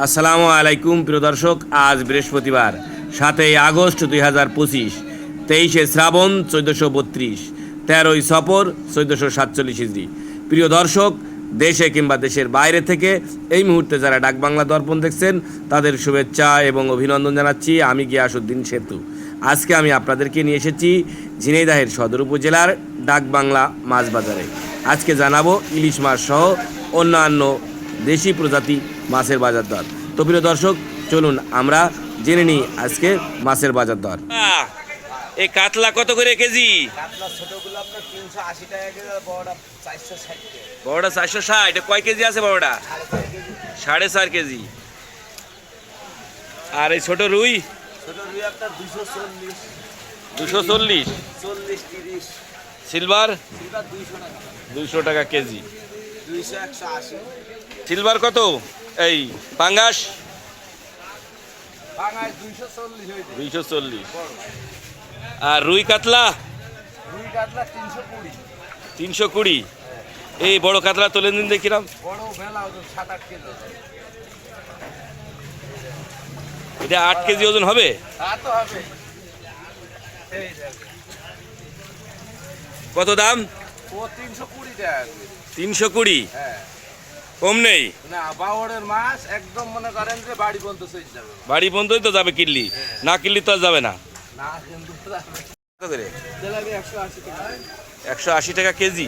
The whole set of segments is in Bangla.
আসসালামু আলাইকুম, প্রিয় দর্শক, আজ বৃহস্পতিবার, সাতই আগস্ট দুই হাজার পঁচিশ, তেইশে শ্রাবণ চোদ্দোশো বত্রিশ, তেরোই সফর চোদ্দোশো সাতচল্লিশ ইসরি প্রিয় দর্শক, দেশে কিংবা দেশের বাইরে থেকে এই মুহূর্তে যারা ডাকবাংলা দর্পণ দেখছেন, তাদের শুভেচ্ছা এবং অভিনন্দন জানাচ্ছি আমি গিয়াসুদ্দিন সেতু। আজকে আমি আপনাদেরকে নিয়ে এসেছি ঝিনাইদাহের সদর উপজেলার ডাকবাংলা মাছ বাজারে আজকে জানাব ইলিশ মাছ সহ অন্যান্য দেশি প্রজাতি মাছের বাজার দর। তো প্রিয় দর্শক চলুন আমরা জেনে নিই আজকে মাছের বাজার দর। এই কাতলা কত করে কেজি? আপনার ছোটগুলো আপনার তিনশো আশি টাকা কেজি আর বড়টা চারশো ষাট কয় কেজি আছে বড়টা? সাড়ে চার কেজি। আর এই ছোট রুই? ছোট রুই আপনার দুশো চল্লিশ। সিলভার? দুইশো টাকা কেজি। দুইশো একশো আশি। সিলভার কত? এই পাঙ্গাস? দুইশো চল্লিশ আর রুই কাতলা? তিনশো কুড়ি। এই বড় কাতলা তোলে দিন দেখিলাম। এটা আট কেজি ওজন হবে। কত দাম? তিনশো কুড়ি কম নেই? না বাওড়ের মাছ একদম মনে করেন যে বাড়ি পর্যন্ত চলে যাবে। বাড়ি বন্ধই তো যাবে কিনলি না কিনলি তো আর যাবে না। না কিন্তু কত করে? একশো আশি টাকা। কেজি।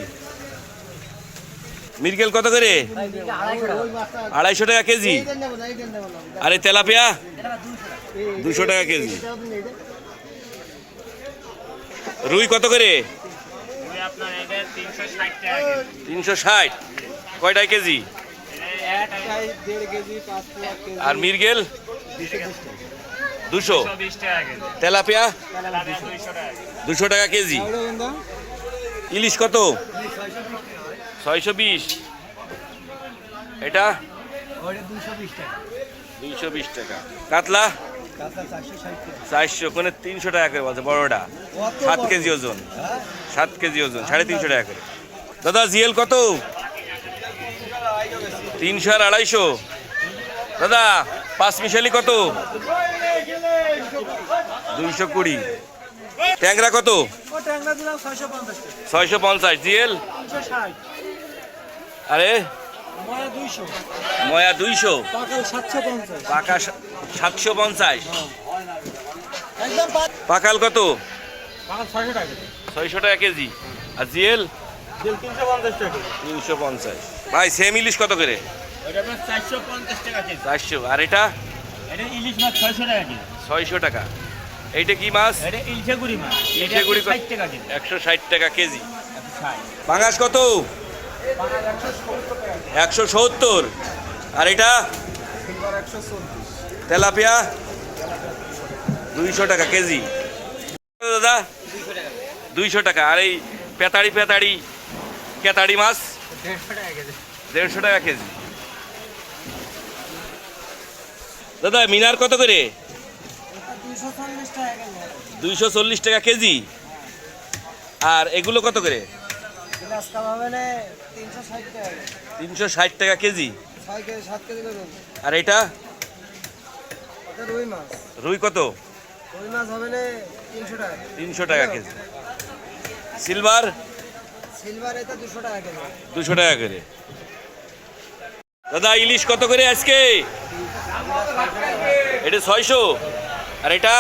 মিরকেল কত করে? আড়াইশো টাকা কেজি। আর তেলাপিয়া দুশো টাকা কেজি। রুই কত করে? তিনশো ষাট কয়টায় কেজি দেড় কেজি পাঁচ পোয়া কেজি আর মিরগেল দুশো তেলাপিয়া? দুশো। টাকা কেজি। ইলিশ কত? ছয়শো বিশ। এটা? দুশো বিশ টাকা। দুইশো বিশ টাকা। কাতলা? চারশো কোনে তিনশো টাকা করে বলছে বড়টা। সাত কেজি ওজন। সাত কেজি ওজন সাড়ে তিনশো টাকা করে। দাদা জিএল কত? তিনশো আর আড়াইশো। দাদা পাঁচ মিশালি কত? দুইশো কুড়ি। ট্যাংরা কত? ছয়শো পঞ্চাশ। জিএল? আরে ময়া দুইশো। পাকাল সাতশো পঞ্চাশ। পাকা সাতশো পঞ্চাশ পাকাল কত ছয়শো টাকা কেজি। আর জিএল? তিনশো পঞ্চাশ ভাই সেম ইলিশ কত করে? চারশো আর এটা? ইলিশ মাছ ছয়শো টাকা ছয়শো টাকা। এইটা কি মাছ? ইলশেগুড়ি মাছ। ইলশেগুড়ি একশো ষাট টাকা কেজি। পাঙাশ কত? একশো সত্তর। আর এটা? তেলাপিয়া? দুইশো টাকা কেজি। দাদা দুইশো টাকা। আর এই পেতাড়ি পেতাড়ি কেতাড়ি মাছ দেড়শো টাকা কেজি। দাদা মিনার কত করে? দুইশো চল্লিশ টাকা কেজি। আর এগুলো কত করে? তিনশো ষাট টাকা কেজি। আর এটা? রুই কত? তিনশো টাকা কেজি। সিলভার? সিলভার এটা দুশো টাকা কেজি। দুশো টাকা করে দাদা, ইলিশ কত করে আজকে? এটা ছয়শো। আর এটা?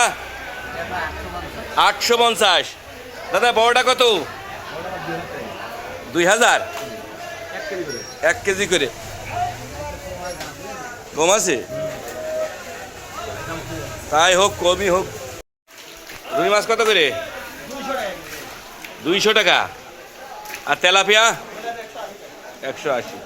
আটশো পঞ্চাশ। দাদা, বড়টা কত? দুই হাজার। এক কেজি করে। কম আছে? তাই হোক, কমই হোক। রুই মাছ কত করে? দুইশো টাকা। আর তেলাপিয়া? একশো আশি।